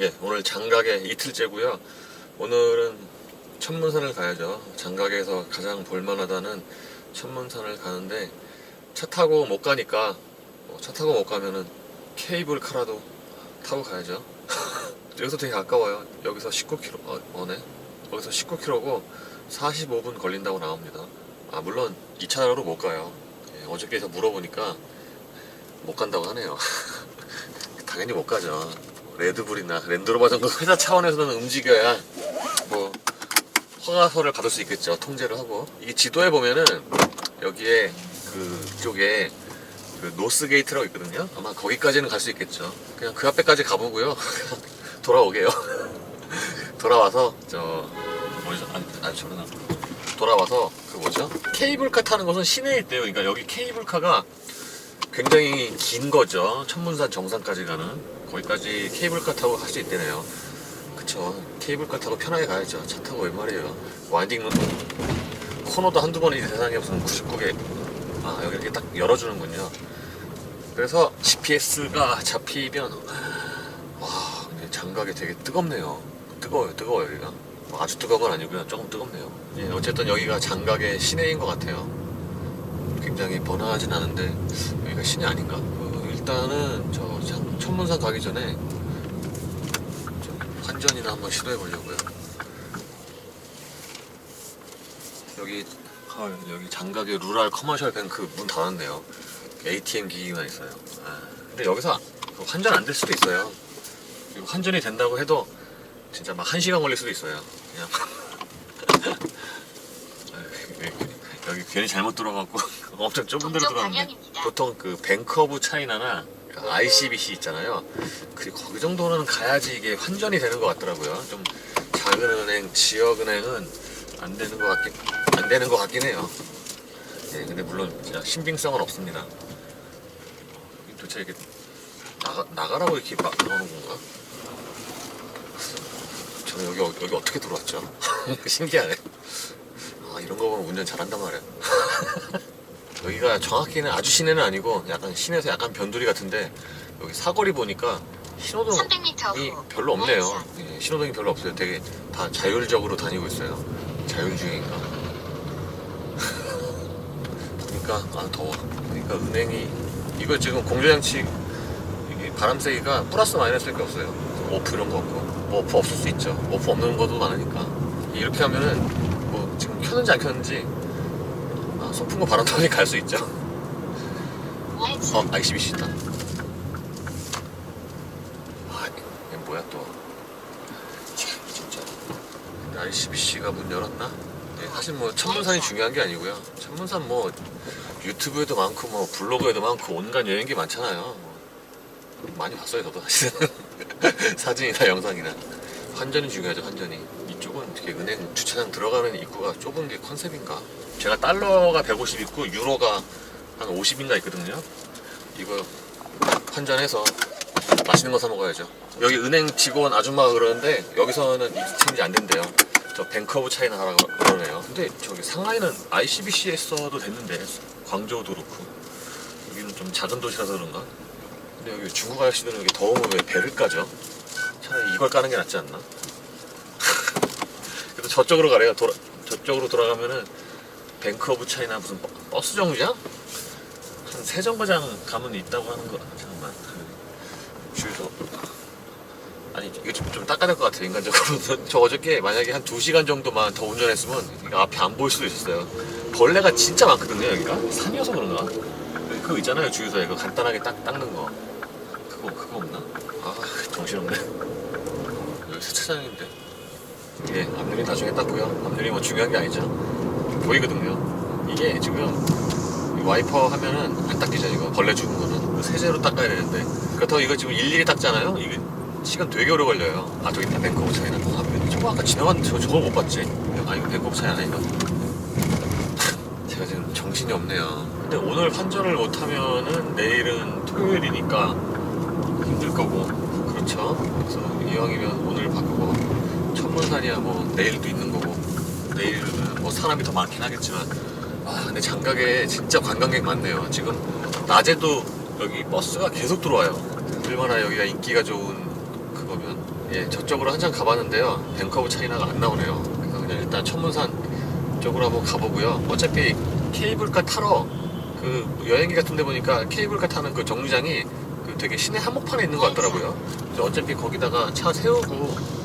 예, 오늘 장각의 이틀째고요. 오늘은 천문산을 가야죠. 장각에서 가장 볼만하다는 천문산을 가는데 차 타고 못 가니까 어, 차 타고 못 가면은 케이블카라도 타고 가야죠. 여기서 되게 가까워요. 여기서 19km, 어, 어네. 여기서 19km고 45분 걸린다고 나옵니다. 아, 물론 이 차로 못 가요. 예, 어저께서 물어보니까 못 간다고 하네요. 당연히 못 가죠. 레드불이나 랜드로버 정도 회사 차원에서는 움직여야 뭐 허가서를 받을 수 있겠죠. 통제를 하고 이게 지도에 보면은 여기에 그쪽에 그 노스 게이트라고 있거든요. 아마 거기까지는 갈 수 있겠죠. 그냥 그 앞에까지 가보고요. 돌아오게요. 돌아와서 저 뭐죠? 아니, 아니 저러나 돌아와서 그 뭐죠? 케이블카 타는 것은 시내에 있대요. 그러니까 여기 케이블카가 굉장히 긴 거죠. 천문산 정상까지 가는 거기까지 케이블카 타고 갈 수 있대네요. 그쵸. 케이블카 타고 편하게 가야죠. 차 타고 웬 말이에요. 와인딩 로드 코너도 한두 번이 세상에 무슨 99개 아 여기 이렇게 딱 열어주는군요. 그래서 GPS가 잡히면 와 장각이 되게 뜨겁네요. 뜨거워요, 뜨거워요 여기가. 뭐 아주 뜨거운 건 아니고요. 조금 뜨겁네요. 예, 어쨌든 여기가 장각의 시내인 것 같아요. 굉장히 번화하진 않은데 여기가 시내 아닌가? 어, 일단은 저 장- 천문산 가기 전에 저 환전이나 한번 시도해 보려고요. 여기 헐, 여기 장각의 루랄 커머셜 뱅크 문 닫았네요. ATM 기기가 있어요. 아, 근데 여기서 그 환전 안 될 수도 있어요. 그리고 환전이 된다고 해도 진짜 막한 시간 걸릴 수도 있어요. 그냥 아, 여기 괜히 잘못 들어갔고 엄청 좁은 데로 들어갔는데. 보통 그 뱅크 오브 차이나나 그 ICBC 있잖아요. 그 거기 정도는 가야지 이게 환전이 되는 것 같더라고요. 좀 작은 은행, 지역 은행은 안 되는 것 같긴 안 되는 것 같긴 해요. 네, 근데 물론 신빙성은 없습니다. 도대체 이게 나가 나가라고 이렇게 막 나오는 건가? 저는 여기 여기 어떻게 들어왔죠? 신기하네. 아 이런 거 보면 운전 잘한단 말이야. 여기가 정확히는 아주 시내는 아니고 약간 시내에서 약간 변두리 같은데 여기 사거리 보니까 신호등이 300m 후 별로 없네요. 우회전. 예, 신호등이 별로 없어요. 되게 다 자율적으로 다니고 있어요. 자율주행인가? 보니까 아 더워. 그러니까 은행이 이거 지금 공조장치 이게 바람 세기가 플러스 마이너스 밖에 없어요. 오프 이런 거 없고 뭐 오프 없을 수 있죠. 오프 없는 것도 많으니까 이렇게 하면은 뭐 지금 켰는지 안 켰는지 아, 소풍과 바람 타니 갈수 있죠. 어, ICBC 있다. 아, 얘 뭐야 또. 참, 진짜. ICBC가 문 열었나? 네, 사실 뭐 천문산이 중요한 게 아니고요. 천문산 뭐 유튜브에도 많고 뭐 블로그에도 많고 온갖 여행기 많잖아요. 뭐 많이 봤어요 저도 사실은 사진이나 영상이나 환전이 중요하죠 환전이 이쪽은 이렇게 은행 주차장 들어가는 입구가 좁은 게 컨셉인가 제가 달러가 150 있고 유로가 한 50인가 있거든요 이거 환전해서 맛있는 거 사 먹어야죠. 여기 은행 직원 아줌마가 그러는데 여기서는 익스체인지 안 된대요. 저 뱅크 오브 차이나 하라고 그러네요. 근데 저기 상하이는 ICBC에 써도 됐는데 광저우도 그렇고 여기는 좀 작은 도시라서 그런가? 근데 여기 중국 아저씨들은 여기 더우면 왜 배를 까죠? 차라리 이걸 까는 게 낫지 않나? 저쪽으로 가래요. 돌아, 저쪽으로 돌아가면은 뱅크 오브 차이나 무슨 버- 버스 정류장? 한 세 정거장 가면 있다고 하는 거 잠깐만. 그 주유소 아니 이거 좀, 좀 닦아야 될것 같아요 인간적으로 저 어저께 만약에 한 2시간 정도만 더 운전했으면 앞에 안 보일 수도 있었어요. 벌레가 진짜 많거든요 여기가. 산이어서 그런가? 그거 있잖아요 주유소에. 그 간단하게 딱 닦는 거. 그거 그거 없나? 아 정신없네. 여기 세차장인데 예 앞유리 나중에 닦고요. 앞유리 뭐 중요한 게 아니죠. 보이거든요. 이게 지금 이 와이퍼 하면은 안 닦이죠 이거. 벌레 죽은 거는. 그 세제로 닦아야 되는데. 그렇다고 이거 지금 일일이 닦잖아요? 이게 시간 되게 오래 걸려요. 아 저기 있다. 뱅크오브 차이나 아, 왜 저거 아까 지나갔는데 저, 저걸 못 봤지? 아 이거 뱅크오브 차이 아닌가 제가 지금 정신이 없네요. 근데 오늘 환전을 못하면은 내일은 토요일이니까 힘들 거고. 그렇죠? 그래서 이왕이면 오늘 바꾸고 천문산이야 뭐 내일도 있는 거고 내일은 뭐 사람이 더 많긴 하겠지만 아 근데 장각에 진짜 관광객 많네요 지금 낮에도 여기 버스가 계속 들어와요 얼마나 여기가 인기가 좋은 그거면 예, 저쪽으로 한참 가봤는데요. 뱅커 오브 차이나가 안 나오네요. 그래서 그냥 일단 천문산 쪽으로 한번 가보고요. 어차피 케이블카 타러 그 여행기 같은 데 보니까 케이블카 타는 그 정류장이 그 되게 시내 한복판에 있는 것 같더라고요. 어차피 거기다가 차 세우고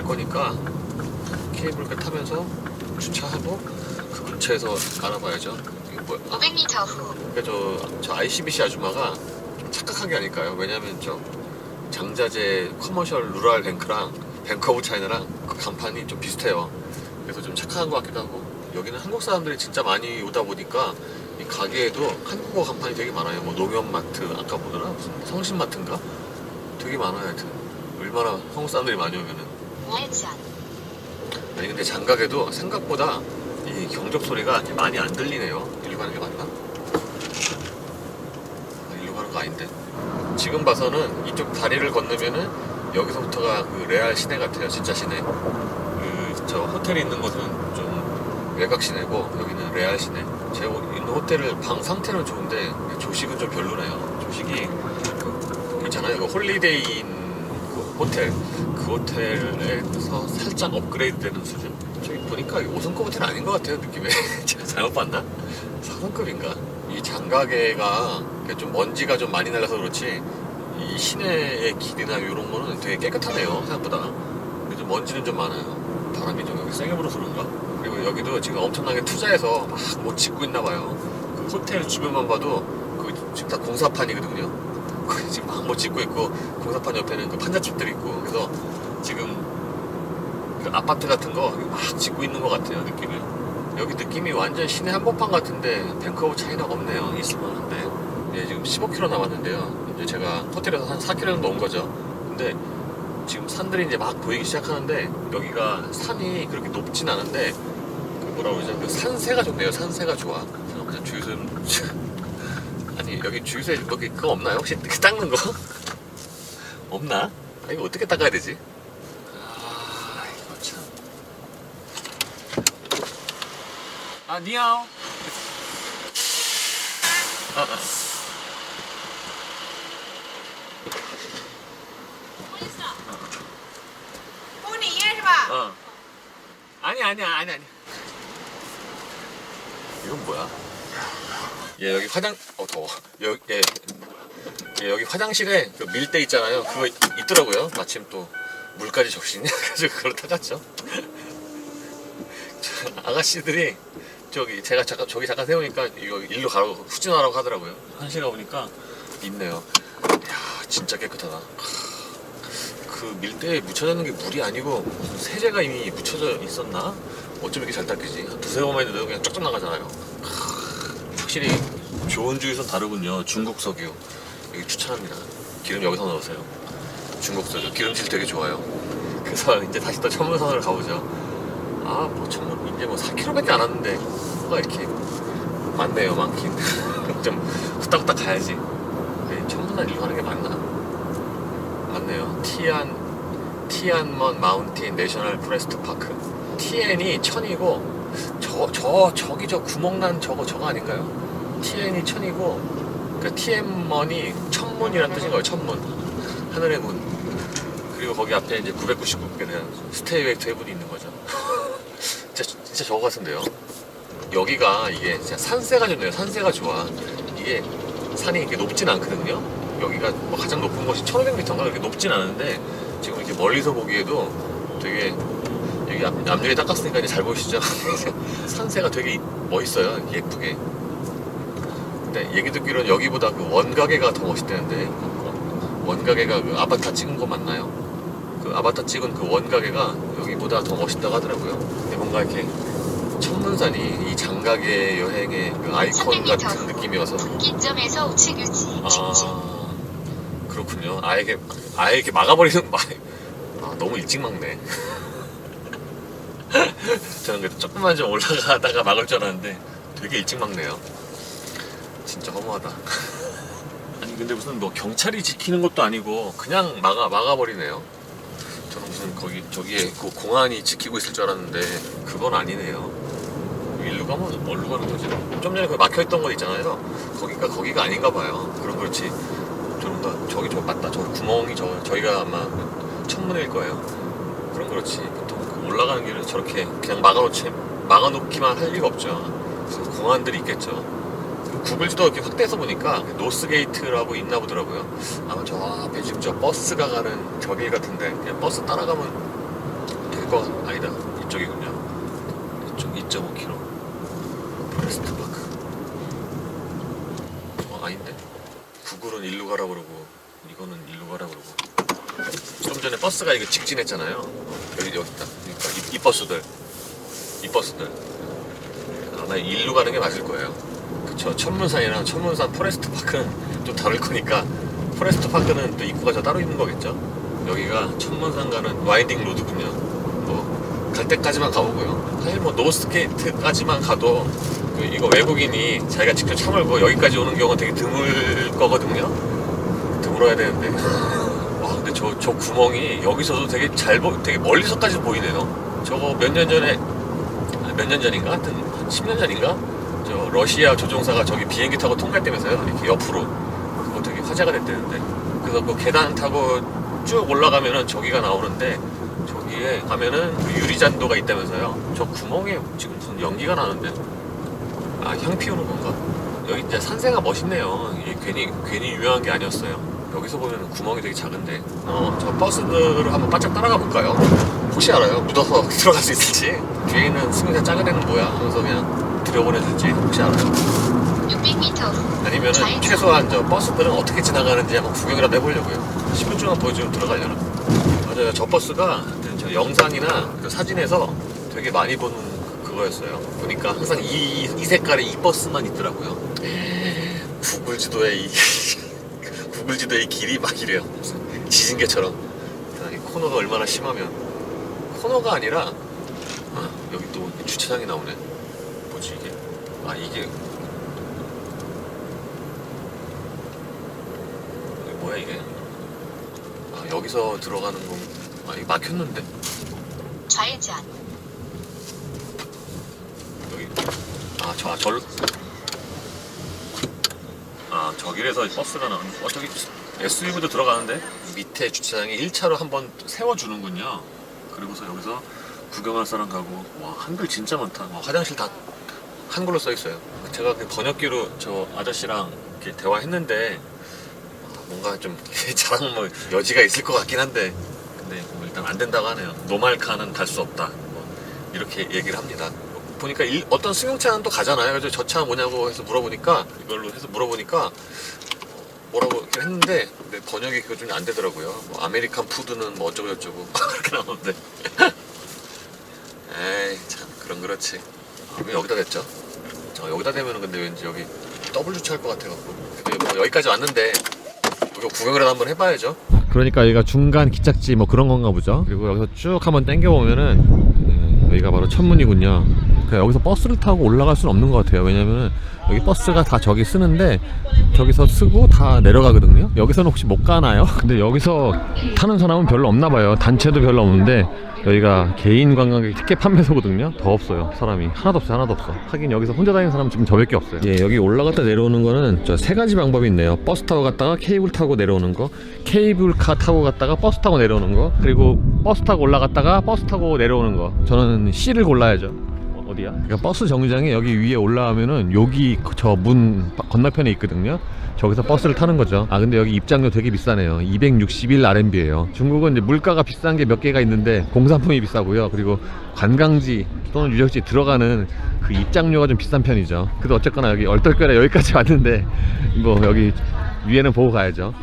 갈 거니까 케이블카 타면서 주차하고 그 근처에서 알아봐야죠. 이게 뭐야? 아, 500m 후 그러니까 저, 저 ICBC 아줌마가 좀 착각한 게 아닐까요? 왜냐면 저 장자재 커머셜 루랄 뱅크랑 뱅크 오브 차이나랑 그 간판이 좀 비슷해요. 그래서 좀 착각한 것 같기도 하고 여기는 한국 사람들이 진짜 많이 오다 보니까 이 가게에도 한국어 간판이 되게 많아요. 뭐 농협마트 아까 무슨 성신마트인가? 되게 많아요. 하여튼 얼마나 한국 사람들이 많이 오면은 아니 근데 장각에도 생각보다 이 경적 소리가 많이 안 들리네요. 일로 가는 게 맞나? 아, 일로 가는 거 아닌데. 지금 봐서는 이쪽 다리를 건너면은 여기서부터가 그 레알 시내 같아요. 진짜 시내. 그 저 호텔이 있는 곳은 좀 외곽 시내고 여기는 레알 시내. 있는 호텔을 방 상태는 좋은데 조식은 좀 별로네요. 조식이 그 있잖아요. 그 홀리데이인 그 호텔 그 호텔에서 살짝 업그레이드 되는 수준? 저기 보니까 5성급 호텔 아닌 것 같아요 느낌에 제가 잘못 봤나? 4성급인가? 이 장가게가 좀 먼지가 좀 많이 날라서 그렇지 이 시내의 길이나 이런 거는 되게 깨끗하네요 생각보다 근데 좀 먼지는 좀 많아요 바람이 좀 여기 세게 불어서 그런가? 그리고 여기도 지금 엄청나게 투자해서 막뭐 짓고 있나 봐요 그 호텔 주변만 봐도 그 지금 다 공사판이거든요 지금 막뭐 짓고 있고 공사판 옆에는 그 판잣집들이 있고 그래서 지금 그 아파트 같은 거 막 짓고 있는 것 같아요 느낌이 여기 느낌이 완전 시내 한복판 같은데 뱅크 오브 차이나가 없네요 있을만한데 예, 지금 15km 남았는데요 이제 제가 호텔에서 한 4km 정도 온 거죠 근데 지금 산들이 이제 막 보이기 시작하는데 여기가 산이 그렇게 높진 않은데 그 뭐라 그러죠 그 산세가 좋네요 산세가 좋아 그냥 주유소 아니 여기 주유소에 뭐 그- 그거 없나요? 혹시 그 닦는 거? 없나? 아 이거 어떻게 닦아야 되지? 아 이거 참. 아, 니하오. 아, 아. 어. 어. 아니 어. 어. 아니야 아니 아니. 이건 뭐야? 얘 여기 화장 어 더워. 여기 얘, 여기 화장실에 그 밀대 있잖아요. 그거 있, 있더라고요. 마침 또 물까지 적시냐 그래서 그걸 타갔죠. 아가씨들이 저기 제가 잠깐 저기 잠깐 세우니까 이거 일로 가라고 후진하라고 하더라고요. 한시가 오니까 있네요. 야 진짜 깨끗하다. 그 밀대에 묻혀져 있는 게 물이 아니고 세제가 이미 묻혀져 있었나? 어쩜 이렇게 잘 닦이지? 한 두세 번만 해도 그냥 쫙쫙 나가잖아요. 크, 확실히 좋은 주유소 다르군요. 중국 석유. 여기 추천합니다. 기름 여기서 넣으세요. 중국 석유. 기름질 되게 좋아요. 그래서 이제 다시 또 천문선으로 가보죠. 아, 뭐 천문, 이제 뭐 4km밖에 안 왔는데 뭐가 이렇게 많네요, 많긴. 좀 후딱후딱 가야지. 네, 천문산 일로 가는 게 맞나? 맞네요. 티안 티안먼 마운틴 내셔널 프레스트 파크. TN이 천이고 저 저 저기 저 구멍난 저거 저거 아닌가요? TN이 천이고 그러니까 TM먼이 천문이라는 뜻인 거예요. 천문. 하늘의 문. 그리고 거기 앞에 이제 999개 되는 스테이웨이 테이블이 있는 거죠. 진짜 진짜 저거 같은데요. 여기가 이게 진짜 산세가 좋네요. 산세가 좋아. 이게 산이 이렇게 높진 않거든요. 여기가 뭐 가장 높은 곳이 1500m인가 그렇게 높진 않은데 지금 이렇게 멀리서 보기에도 되게 여기 앞, 앞유리 닦았으니까 이제 잘 보이시죠? 산세가 되게 멋있어요. 예쁘게. 근데 얘기 듣기로는 여기보다 그 원가게가 더 멋있다는데 원가게가 그 아바타 찍은 거 맞나요? 그 아바타 찍은 그 원가게가 여기보다 더 멋있다고 하더라고요. 근데 뭔가 이렇게 천문산이 이 장가게 여행의 그 아이콘 같은 느낌이어서 분기점에서 우측 유지 아 그렇군요. 아예 이렇게 아예 이렇게 막아버리는 막 아, 너무 일찍 막네. 저는 그래도 조금만 좀 올라가다가 막을 줄 알았는데 되게 일찍 막네요. 진짜 허무하다. 아니 근데 무슨 뭐 경찰이 지키는 것도 아니고 그냥 막아 막아버리네요. 거기 저기에 그 공안이 지키고 있을 줄 알았는데 그건 아니네요. 일로 가면 뭘로 가는 거지? 좀 전에 그 막혀있던 곳 있잖아요. 거기가 거기가 아닌가 봐요. 그럼 그렇지. 저는 나 저기 저 맞다. 저 구멍이 저 저희가 아마 천문일 거예요. 그럼 그렇지. 보통 그 올라가는 길을 저렇게 그냥 막아놓지 막아놓기만 할 리가 없죠. 공안들이 있겠죠. 구글 지도 이렇게 확대해서 보니까 노스 게이트라고 있나 보더라고요. 아마 저 앞에 지금 저 버스가 가는 저길 같은데 그냥 버스 따라가면 될 거 아니다. 이쪽이군요. 이쪽 2.5km. 포레스트 파크. 어, 아닌데? 구글은 일로 가라 그러고 이거는 일로 가라 그러고 좀 전에 버스가 이거 직진했잖아요. 여기 여기 있다. 그러니까 이, 이 버스들, 이 버스들 아마 일로 가는 게 맞을 거예요. 그쵸. 천문산이랑 천문산 포레스트 파크는 좀 다를 거니까 포레스트 파크는 또 입구가 저 따로 있는 거겠죠. 여기가 천문산 가는 와인딩 로드군요. 뭐 갈 때까지만 가보고요. 사실 뭐 노스게이트까지만 가도 그 이거 외국인이 자기가 직접 차 몰고 여기까지 오는 경우가 되게 드물 거거든요. 드물어야 되는데. 와 근데 저, 저 구멍이 여기서도 되게 잘 보, 되게 멀리서까지 보이네요. 저거 몇 년 전에 몇 년 전인가? 하여튼 한 10년 전인가? 저 러시아 조종사가 저기 비행기 타고 통과했다면서요. 이렇게 옆으로. 그거 되게 화제가 됐다는데. 그래서 그 계단 타고 쭉 올라가면은 저기가 나오는데 저기에 가면은 그 유리 잔도가 있다면서요. 저 구멍에 지금 무슨 연기가 나는데. 아, 향 피우는 건가? 여기 진짜 산세가 멋있네요. 이게 괜히, 괜히 유명한 게 아니었어요. 여기서 보면 구멍이 되게 작은데. 어, 저 버스들을 한번 바짝 따라가 볼까요? 혹시 알아요? 묻어서 들어갈 수 있을지? 뒤에 있는 승용차 작은 애는 뭐야? 하면서 그냥 들여보내줄지? 혹시 알아요? 600m 아니면 은 좌회전. 최소한 저 버스들은 어떻게 지나가는지 한번 구경이라도 해보려고요. 10분쯤만 보여주면 들어가려나? 맞아요. 저 버스가 저 영상이나 그 사진에서 되게 많이 보는 그거였어요. 보니까 항상 이, 이 색깔의 이 버스만 있더라고요. 구글 지도에 이 구글 지도의 길이 막 이래요. 무슨 지진계처럼. 이 코너가 얼마나 심하면 코너가 아니라 아, 여기 또 주차장이 나오네. 뭐지 이게? 아 이게 이게 뭐야 이게? 아 여기서 들어가는 건 아, 이거 막혔는데 좌회전 여기 아저 아, 절. 아 저길에서 버스가 나오는. 어 저기 SUV도 들어가는데 밑에 주차장에 1차로 한번 세워주는군요. 그리고서 여기서 구경할 사람 가고 와 한글 진짜 많다. 와, 화장실 다 한글로 써 있어요. 제가 그 번역기로 저 아저씨랑 이렇게 대화했는데 아, 뭔가 좀 자랑 뭐 여지가 있을 것 같긴 한데 근데 뭐 일단 안 된다고 하네요. 노말카는 갈 수 없다. 뭐 이렇게 얘기를 합니다. 보니까 일- 어떤 승용차는 또 가잖아요. 그래서 저 차 뭐냐고 해서 물어보니까 이걸로 해서 물어보니까 뭐라고 이렇게 했는데 근데 번역이 그거 좀 안 되더라고요. 뭐 아메리칸 푸드는 뭐 어쩌고 저쩌고 그렇게 나오는데 에이 참 그럼 그렇지. 아, 왜 여기다 댔죠? 저 여기다 대면은 근데 왠지 여기 더블 주차할 것 같아갖고 뭐 여기까지 왔는데 이거 구경이라도 한번 해봐야죠. 그러니까 여기가 중간 기착지 뭐 그런 건가 보죠. 그리고 여기서 쭉 한번 당겨 보면은 여기가 바로 천문이군요. 그러니까 여기서 버스를 타고 올라갈 수는 없는 것 같아요. 왜냐면은 여기 버스가 다 저기 쓰는데 저기서 쓰고 다 내려가거든요. 여기서는 혹시 못 가나요? 근데 여기서 타는 사람은 별로 없나 봐요. 단체도 별로 없는데 여기가 개인 관광객 티켓 판매소거든요. 더 없어요. 사람이 하나도 없어요. 하나도 없어. 하긴 여기서 혼자 다니는 사람 지금 저밖에 없어요. 예, 여기 올라갔다 내려오는 거는 저 세 가지 방법이 있네요. 버스 타고 갔다가 케이블 타고 내려오는 거, 케이블카 타고 갔다가 버스 타고 내려오는 거, 그리고 버스 타고 올라갔다가 버스 타고 내려오는 거. 저는 C를 골라야죠. 어, 어디야? 그러니까 버스 정류장에 여기 위에 올라가면은 여기 저 문 건너편에 있거든요. 저기서 버스를 타는 거죠. 아 근데 여기 입장료 되게 비싸네요. 261 RMB예요. 중국은 이제 물가가 비싼 게 몇 개가 있는데 공산품이 비싸고요. 그리고 관광지 또는 유적지 들어가는 그 입장료가 좀 비싼 편이죠. 그래도 어쨌거나 여기 얼떨결에 여기까지 왔는데 뭐 여기 위에는 보고 가야죠.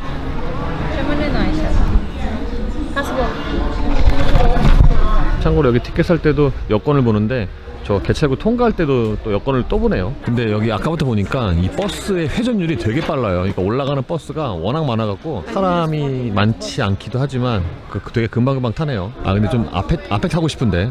참고로 여기 티켓 살 때도 여권을 보는데 저 개찰구 통과할 때도 또 여권을 또 보네요. 근데 여기 아까부터 보니까 이 버스의 회전율이 되게 빨라요. 그러니까 올라가는 버스가 워낙 많아갖고 사람이 많지 않기도 하지만 그 되게 금방금방 타네요. 아 근데 좀 앞에 앞에 타고 싶은데.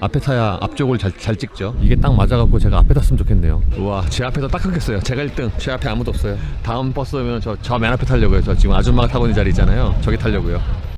앞에 타야 앞쪽을 잘, 잘 찍죠 이게 딱 맞아갖고 제가 앞에 탔으면 좋겠네요 우와 제 앞에서 딱 끊겼어요 제가 1등 제 앞에 아무도 없어요 다음 버스 오면 저 저 맨 앞에 타려고요 저 지금 아줌마가 타고 있는 자리 있잖아요 저기 타려고요